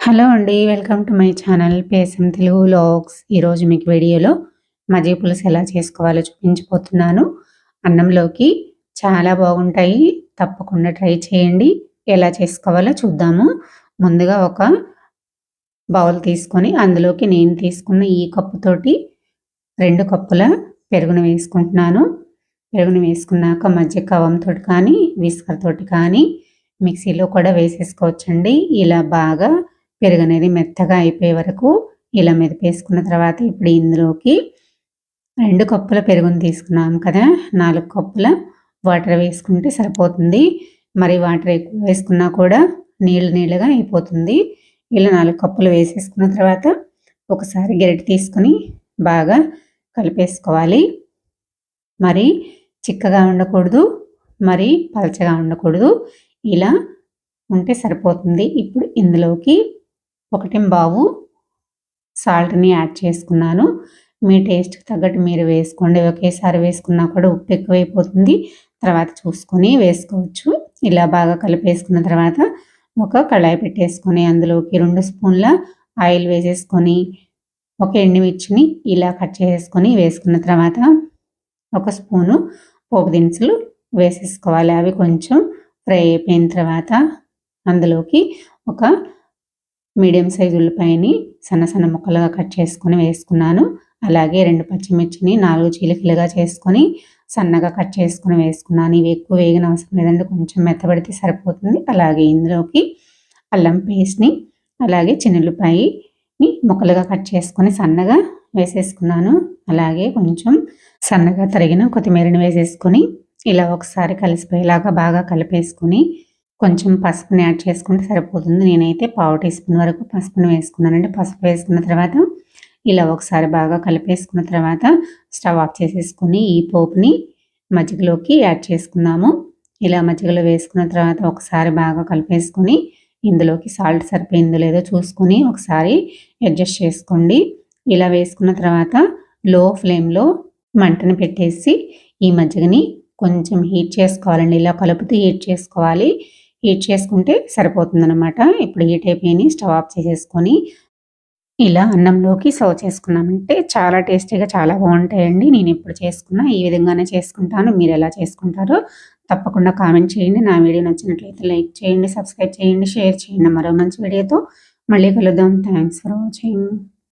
Hello అండి welcome to my channel పేసం Telugu vlogs ఈరోజు మీకు వీడియోలో మజ్జిగ పులుసు ఎలా చేసుకోవాలో చూపించిపోతున్నాను అన్నంలోకి చాలా బాగుంటాయి తప్పకుండా ట్రై చేయండి. ఎలా చేసుకోవాలో చూద్దాము. ముందుగా ఒక బౌల్ తీసుకొని అందులోకి నేను తీసుకున్న ఈ కప్పుతోటి రెండు కప్పుల పెరుగును వేసుకుంటున్నాను. పెరుగును వేసుకున్నాక మధ్య కవంతో కానీ విస్కర్తోటి కానీ మిక్సీలో కూడా వేసేసుకోవచ్చండి. ఇలా బాగా పెరుగు అనేది మెత్తగా అయిపోయే వరకు ఇలా మెదిపేసుకున్న తర్వాత ఇప్పుడు ఇందులోకి రెండు కప్పుల పెరుగుని తీసుకున్నాం కదా. నాలుగు కప్పుల వాటర్ వేసుకుంటే సరిపోతుంది. మరి వాటర్ ఎక్కువ వేసుకున్నా కూడా నీళ్ళు నీళ్ళుగా అయిపోతుంది. ఇలా నాలుగు కప్పులు వేసేసుకున్న తర్వాత ఒకసారి గరిటె తీసుకొని బాగా కలిపేసుకోవాలి. మరి చిక్కగా ఉండకూడదు. మరి పలచగా ఉండకూడదు. ఇలా ఉంటే సరిపోతుంది. ఇప్పుడు ఇందులోకి ఒకటి బావు. సాల్ట్ని యాడ్ చేసుకున్నాను. మీ టేస్ట్కి తగ్గట్టు మీరు వేసుకోండి. ఒకేసారి వేసుకున్నా కూడా ఉప్పు ఎక్కువైపోతుంది. తర్వాత చూసుకొని వేసుకోవచ్చు. ఇలా బాగా కలిపేసుకున్న తర్వాత ఒక కళాయి పెట్టేసుకొని అందులోకి రెండు స్పూన్ల ఆయిల్ వేసేసుకొని ఒక ఎండుమిర్చిని ఇలా కట్ చేసుకొని వేసుకున్న తర్వాత ఒక స్పూను పోపు దినుసులు వేసేసుకోవాలి. అవి కొంచెం ఫ్రై అయిపోయిన తర్వాత అందులోకి ఒక మీడియం సైజు ఉల్లిపాయని సన్న సన్న ముక్కలుగా కట్ చేసుకొని వేసుకున్నాను. అలాగే రెండు పచ్చిమిర్చిని నాలుగు చీలికలుగా చేసుకొని సన్నగా కట్ చేసుకొని వేసుకున్నాను. ఇవి ఎక్కువ వేగిన అవసరం లేదండి కొంచెం మెత్తబడితే సరిపోతుంది. అలాగే ఇందులోకి అల్లం పేస్ట్ని అలాగే చిన్నులపాయని ముక్కలుగా కట్ చేసుకొని సన్నగా వేసేసుకున్నాను. అలాగే కొంచెం సన్నగా తరిగిన కొత్తిమీరని వేసేసుకొని ఇలా ఒకసారి కలిసిపోయేలాగా బాగా కలిపేసుకొని కొంచెం పసుపుని యాడ్ చేసుకుంటే సరిపోతుంది. నేనైతే పావు టీ స్పూన్ వరకు పసుపుని వేసుకున్నానండి. పసుపు వేసుకున్న తర్వాత ఇలా ఒకసారి బాగా కలిపేసుకున్న తర్వాత స్టవ్ ఆఫ్ చేసేసుకొని ఈ పోపుని మజ్జిగలోకి యాడ్ చేసుకుందాము. ఇలా మజ్జిగలో వేసుకున్న తర్వాత ఒకసారి బాగా కలిపేసుకొని ఇందులోకి సాల్ట్ సరిపోయిందో లేదో చూసుకొని ఒకసారి అడ్జస్ట్ చేసుకోండి. ఇలా వేసుకున్న తర్వాత లో ఫ్లేమ్లో మంటను పెట్టేసి ఈ మజ్జిగని కొంచెం హీట్ చేసుకోవాలండి. ఇలా కలుపుతూ హీట్ చేసుకోవాలి. హీట్ చేసుకుంటే సరిపోతుందనమాట ఇప్పుడు హీట్ అయిపోయి స్టవ్ ఆఫ్ చేసేసుకొని ఇలా అన్నంలోకి సర్వ్ చేసుకున్నామంటే చాలా టేస్టీగా చాలా బాగుంటాయండి. నేను ఇప్పుడు చేసుకున్నా ఈ విధంగానే చేసుకుంటాను. మీరు ఎలా చేసుకుంటారో తప్పకుండా కామెంట్ చేయండి. నా వీడియో నచ్చినట్లయితే లైక్ చేయండి సబ్స్క్రైబ్ చేయండి షేర్ చేయండి. మరో మంచి వీడియోతో మళ్ళీ కలుద్దాం. Thanks for watching.